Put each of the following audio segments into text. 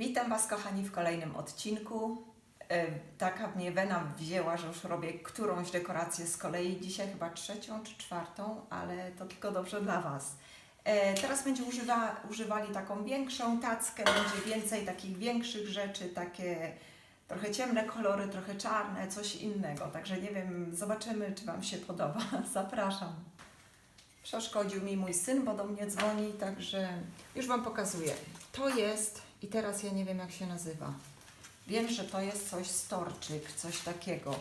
Witam Was, kochani, w kolejnym odcinku. E, Taka mnie wena wzięła, że już robię którąś dekorację z kolei. Dzisiaj chyba trzecią czy czwartą, ale to tylko dobrze dla Was. E, Teraz będzie używa, używali taką większą tackę, będzie więcej takich większych rzeczy, takie trochę ciemne kolory, trochę czarne, coś innego. Także nie wiem, zobaczymy, czy Wam się podoba. Zapraszam. Przeszkodził mi mój syn, bo do mnie dzwoni, także już Wam pokazuję. To jest, i teraz ja nie wiem jak się nazywa. Wiem, że to jest coś z torczyk, coś takiego.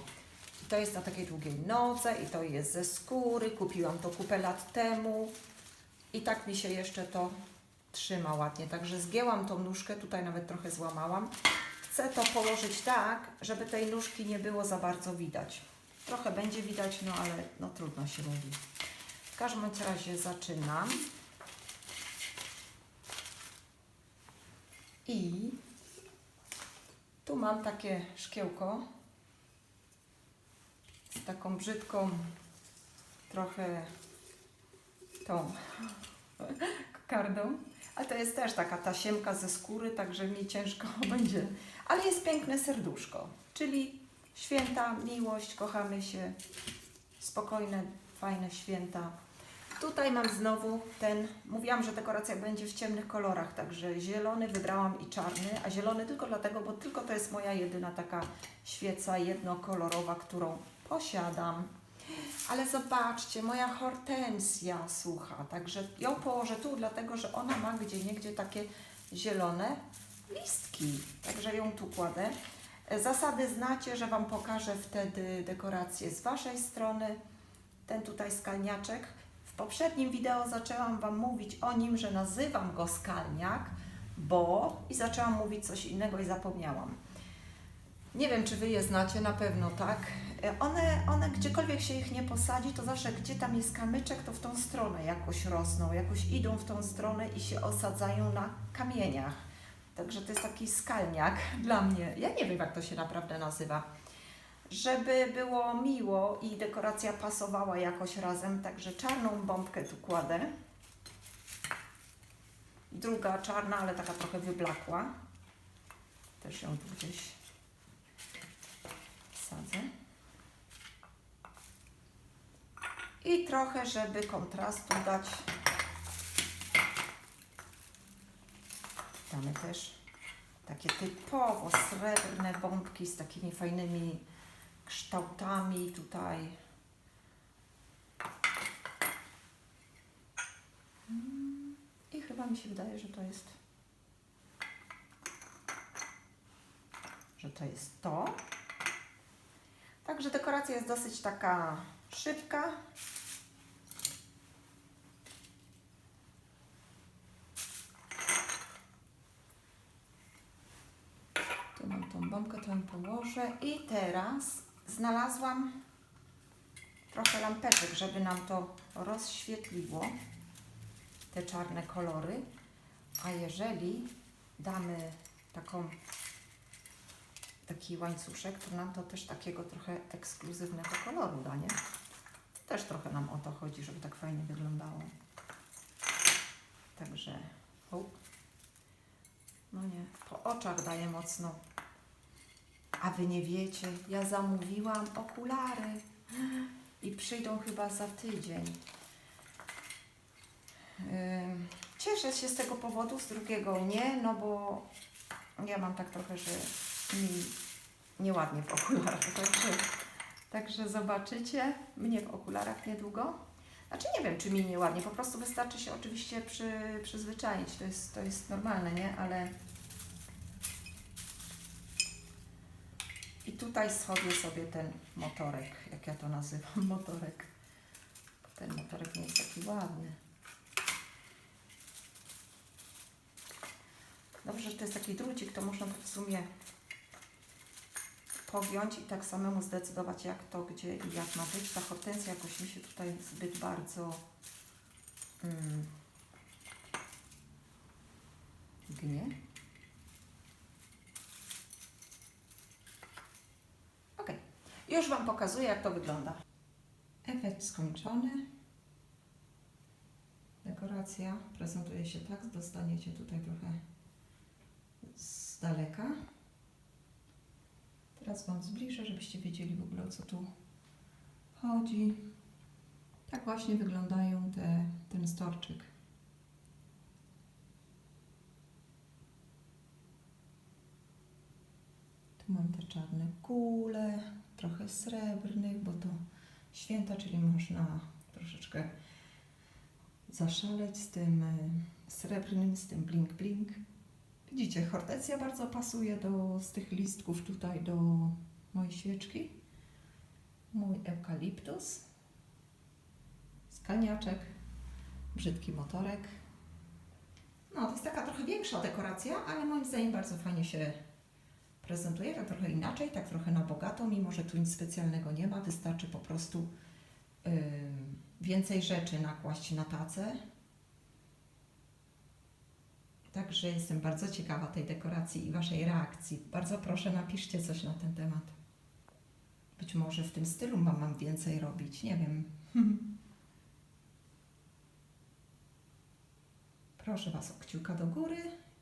I to jest na takiej długiej nodze i to jest ze skóry. Kupiłam to kupę lat temu i tak mi się jeszcze to trzyma ładnie. Także zgięłam tą nóżkę, tutaj nawet trochę złamałam. Chcę to położyć tak, żeby tej nóżki nie było za bardzo widać. Trochę będzie widać, no ale no trudno się mówi. W każdym razie zaczynam. I tu mam takie szkiełko z taką brzydką, trochę tą kardą. A to jest też taka tasiemka ze skóry, także mi ciężko będzie. Ale jest piękne serduszko, czyli święta, miłość, kochamy się, spokojne, fajne święta. Tutaj mam znowu ten, mówiłam, że dekoracja będzie w ciemnych kolorach, także zielony wybrałam i czarny, a zielony tylko dlatego, bo tylko to jest moja jedyna taka świeca jednokolorowa, którą posiadam. Ale zobaczcie, moja hortensja sucha, także ją położę tu, dlatego że ona ma gdzie niegdzie takie zielone listki, także ją tu kładę. Zasady znacie, że Wam pokażę wtedy dekorację z Waszej strony. Ten tutaj skalniaczek. Poprzednim wideo zaczęłam Wam mówić o nim, że nazywam go skalniak, bo i zaczęłam mówić coś innego i zapomniałam. Nie wiem, czy Wy je znacie, na pewno tak. E, One, one gdziekolwiek się ich nie posadzi, to zawsze gdzie tam jest kamyczek, to w tą stronę jakoś rosną, jakoś idą w tą stronę i się osadzają na kamieniach. Także to jest taki skalniak dla mnie. Ja nie wiem, jak to się naprawdę nazywa. Żeby było miło i dekoracja pasowała jakoś razem, także czarną bombkę tu kładę. Druga czarna, ale taka trochę wyblakła. Też ją tu gdzieś wsadzę. I trochę, żeby kontrastu dać, damy też takie typowo srebrne bombki z takimi fajnymi kształtami tutaj. I chyba mi się wydaje, że to jest że to jest to. Także dekoracja jest dosyć taka szybka. Tu mam tą bombkę, to ją położę. I teraz znalazłam trochę lampeczek, żeby nam to rozświetliło, te czarne kolory. A jeżeli damy taką taki łańcuszek, to nam to też takiego trochę ekskluzywnego koloru da, nie? Też trochę nam o to chodzi, żeby tak fajnie wyglądało. Także, no nie, po oczach daje mocno. A Wy nie wiecie, ja zamówiłam okulary i przyjdą chyba za tydzień. Cieszę się z tego powodu, z drugiego nie, no bo ja mam tak trochę, że mi nieładnie w okularach, także, także zobaczycie mnie w okularach niedługo. Znaczy nie wiem, czy mi nieładnie, po prostu wystarczy się oczywiście przy, przyzwyczaić, to jest, to jest normalne, nie? Ale i tutaj schodzę sobie ten motorek, jak ja to nazywam, motorek. Ten motorek nie jest taki ładny. Dobrze, że to jest taki drucik, to można to w sumie pogiąć i tak samemu zdecydować, jak to, gdzie i jak ma być. Ta hortensja jakoś mi się tutaj zbyt bardzo mm, gnie. Już Wam pokazuję, jak to wygląda. Efekt skończony. Dekoracja prezentuje się tak, dostaniecie tutaj trochę z daleka. Teraz Wam zbliżę, żebyście wiedzieli w ogóle o co tu chodzi. Tak właśnie wyglądają te, ten storczyk. Tu mam te czarne kule, srebrnych, bo to święta, czyli można troszeczkę zaszaleć z tym y, srebrnym, z tym blink blink. Widzicie, hortensja bardzo pasuje do, z tych listków tutaj do mojej świeczki. Mój eukaliptus, skalniaczek, brzydki motorek. No, to jest taka trochę większa dekoracja, ale moim zdaniem bardzo fajnie się prezentuje, tak trochę inaczej, tak trochę na bogato, mimo że tu nic specjalnego nie ma, wystarczy po prostu ym, więcej rzeczy nakłaść na tacę. Także jestem bardzo ciekawa tej dekoracji i Waszej reakcji. Bardzo proszę, napiszcie coś na ten temat. Być może w tym stylu mam, mam więcej robić, nie wiem. Proszę Was o kciuka do góry